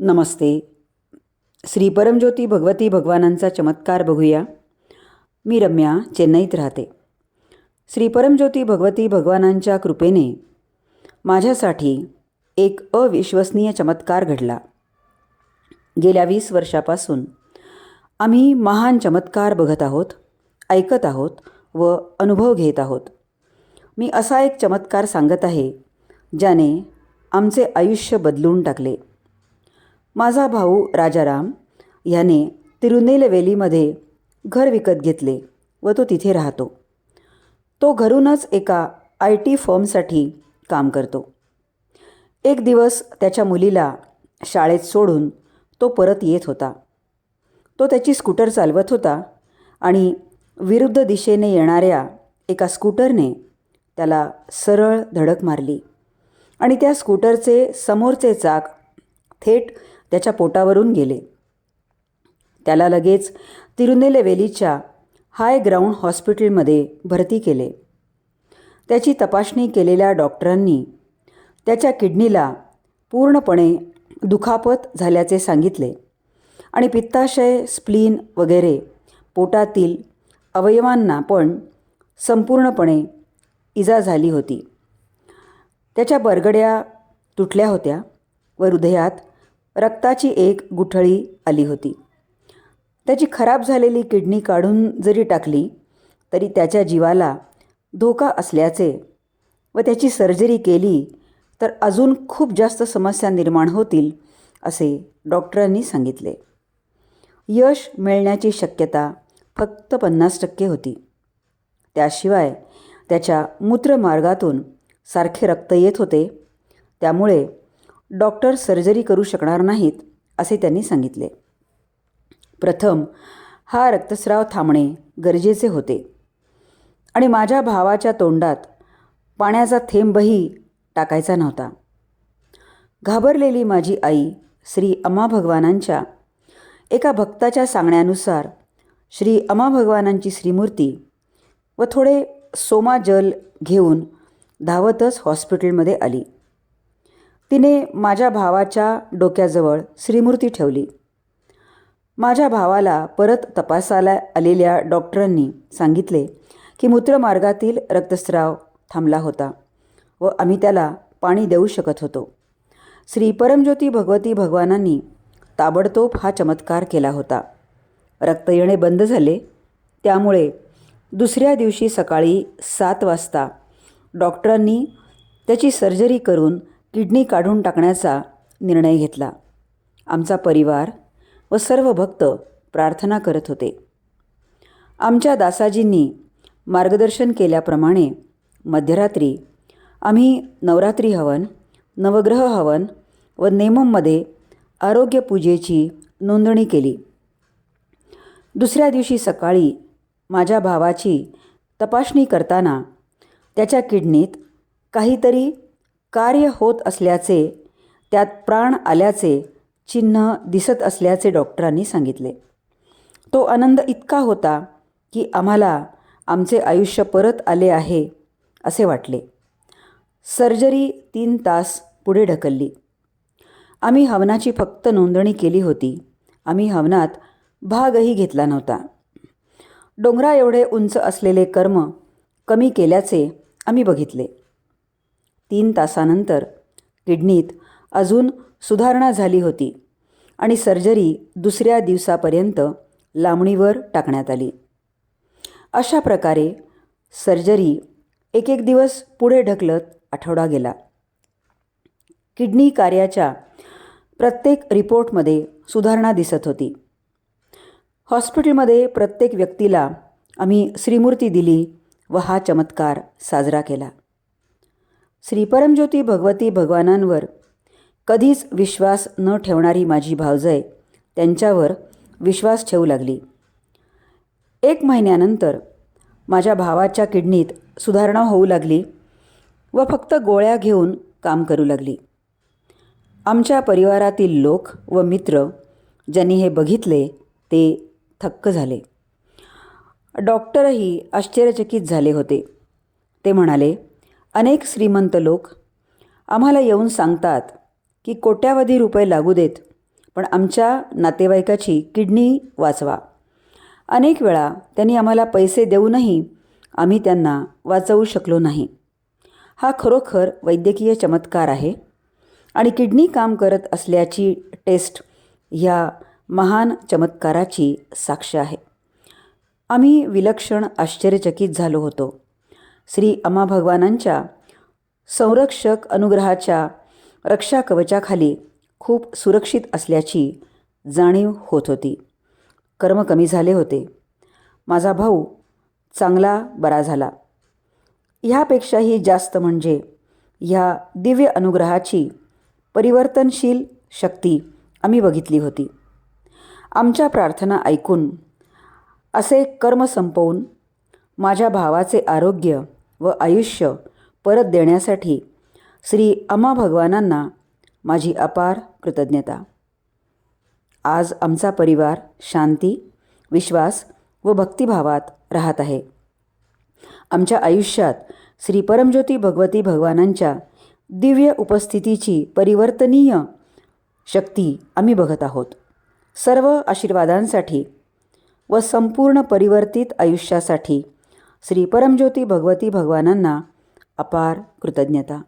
नमस्ते. श्री परमज्योती भगवती भगवानांचा चमत्कार बघूया. मी रम्या चेन्नईत राहते. श्री परमज्योती भगवती भगवानांच्या कृपेने माझ्यासाठी एक अविश्वसनीय चमत्कार घडला. गेल्या वीस वर्षापासून आम्ही महान चमत्कार बघत आहोत ऐकत आहोत व अनुभव घेत आहोत. मी असा एक चमत्कार सांगत आहे ज्याने आमचे आयुष्य बदलून टाकले. माझा भाऊ राजाराम ह्याने तिरुनेलवेलीमध्ये घर विकत घेतले व तो तिथे राहतो. तो घरूनच एका आय टी फर्मसाठी काम करतो. एक दिवस त्याच्या मुलीला शाळेत सोडून तो परत येत होता. तो त्याची स्कूटर चालवत होता आणि विरुद्ध दिशेने येणाऱ्या एका स्कूटरने त्याला सरळ धडक मारली आणि त्या स्कूटरचे समोरचे चाक थेट त्याच्या पोटावरून गेले. त्याला लगेच तिरुनेलवेलीच्या हाय ग्राउंड हॉस्पिटलमध्ये भरती केले. त्याची तपासणी केलेल्या डॉक्टरांनी त्याच्या किडनीला पूर्णपणे दुखापत झाल्याचे सांगितले आणि पित्ताशय स्प्लीन वगैरे पोटातील अवयवांना पण संपूर्णपणे इजा झाली होती. त्याच्या बरगड्या तुटल्या होत्या व हृदयात रक्ताची एक गुठळी आली होती. त्याची खराब झालेली किडनी काढून जरी टाकली तरी त्याच्या जीवाला धोका असल्याचे व त्याची सर्जरी केली तर अजून खूप जास्त समस्या निर्माण होतील असे डॉक्टरांनी सांगितले. यश मिळण्याची शक्यता फक्त पन्नास टक्के होती. त्याशिवाय त्याच्या मूत्रमार्गातून सारखे रक्त येत होते. त्यामुळे डॉक्टर सर्जरी करू शकणार नाहीत असे त्यांनी सांगितले. प्रथम हा रक्तस्राव थांबणे गरजेचे होते. आणि माझ्या भावाच्या तोंडात पाण्याचा थेंबही टाकायचा नव्हता. घाबरलेली माझी आई श्री अमा भगवानांच्या एका भक्ताच्या सांगण्यानुसार श्री अमा भगवानांची श्रीमूर्ती व थोडे सोमा जल घेऊन धावतच हॉस्पिटलमध्ये आली. तिने माझ्या भावाच्या डोक्याजवळ श्रीमूर्ती ठेवली. माझ्या भावाला परत तपासायला आलेल्या डॉक्टरांनी सांगितले की मूत्रमार्गातील रक्तस्राव थांबला होता व आम्ही त्याला पाणी देऊ शकत होतो. श्री परमज्योती भगवती भगवानांनी ताबडतोब हा चमत्कार केला होता. रक्त येणे बंद झाले. त्यामुळे दुसऱ्या दिवशी सकाळी सात वाजता डॉक्टरांनी त्याची सर्जरी करून किडनी काढून टाकण्याचा निर्णय घेतला. आमचा परिवार व सर्व भक्त प्रार्थना करत होते. आमच्या दासाजींनी मार्गदर्शन केल्याप्रमाणे मध्यरात्री आम्ही नवरात्री हवन नवग्रह हवन व नेमममध्ये आरोग्यपूजेची नोंदणी केली. दुसऱ्या दिवशी सकाळी माझ्या भावाची तपासणी करताना त्याच्या किडनीत काहीतरी कार्य होत असल्याचे त्यात प्राण आल्याचे चिन्ह दिसत असल्याचे डॉक्टरांनी सांगितले. तो आनंद इतका होता की आम्हाला आमचे आयुष्य परत आले आहे असे वाटले. सर्जरी तीन तास पुढे ढकलली. आम्ही हवनाची फक्त नोंदणी केली होती. आम्ही हवनात भागही घेतला नव्हता. डोंगरा एवढे उंच असलेले कर्म कमी केल्याचे आम्ही बघितले. तीन तासानंतर किडनीत अजून सुधारणा झाली होती आणि सर्जरी दुसऱ्या दिवसापर्यंत लांबणीवर टाकण्यात आली. अशा प्रकारे सर्जरी एक एक दिवस पुढे ढकलत आठवडा गेला. किडनी कार्याच्या प्रत्येक रिपोर्टमध्ये सुधारणा दिसत होती. हॉस्पिटलमध्ये प्रत्येक व्यक्तीला आम्ही श्रीमूर्ती दिली व हा चमत्कार साजरा केला. श्रीपरमज्योती भगवती भगवानांवर कधीच विश्वास न ठेवणारी माझी भावजय त्यांच्यावर विश्वास ठेवू लागली. एक महिन्यानंतर माझ्या भावाच्या किडनीत सुधारणा होऊ लागली व फक्त गोळ्या घेऊन काम करू लागली. आमच्या परिवारातील लोक व मित्र ज्यांनी हे बघितले ते थक्क झाले. डॉक्टरही आश्चर्यचकित झाले होते. ते म्हणाले अनेक श्रीमंत लोक आम्हाला येऊन सांगतात की कोट्यावधी रुपये लागू देत पण आमच्या नातेवाईकाची किडनी वाचवा. अनेक वेळा त्यांनी आम्हाला पैसे देऊनही आम्ही त्यांना वाचवू शकलो नाही. हा खरोखर वैद्यकीय चमत्कार आहे आणि किडनी काम करत असल्याची टेस्ट ह्या महान चमत्काराची साक्ष आहे. आम्ही विलक्षण आश्चर्यचकित झालो होतो. श्री अम्मा भगवानांच्या संरक्षक अनुग्रहाच्या रक्षा कवचाखाली खूप सुरक्षित असल्याची जाणीव होत होती. कर्म कमी झाले होते. माझा भाऊ चांगला बरा झाला. ह्यापेक्षाही जास्त म्हणजे ह्या दिव्य अनुग्रहाची परिवर्तनशील शक्ती आम्ही बघितली होती. आमच्या प्रार्थना ऐकून असे कर्म संपवून माझ्या भावाचे आरोग्य व आयुष्य परत देण्यासाठी श्री अम्मा भगवानांना माझी अपार कृतज्ञता. आज आमचा परिवार शांती विश्वास व भक्तिभावात राहत आहे. आमच्या आयुष्यात श्री परमज्योती भगवती भगवानांच्या दिव्य उपस्थितीची परिवर्तनीय शक्ती आम्ही बघत आहोत. सर्व आशीर्वादांसाठी व संपूर्ण परिवर्तित आयुष्यासाठी श्री परमज्योती भगवती भगवानांना अपार कृतज्ञता.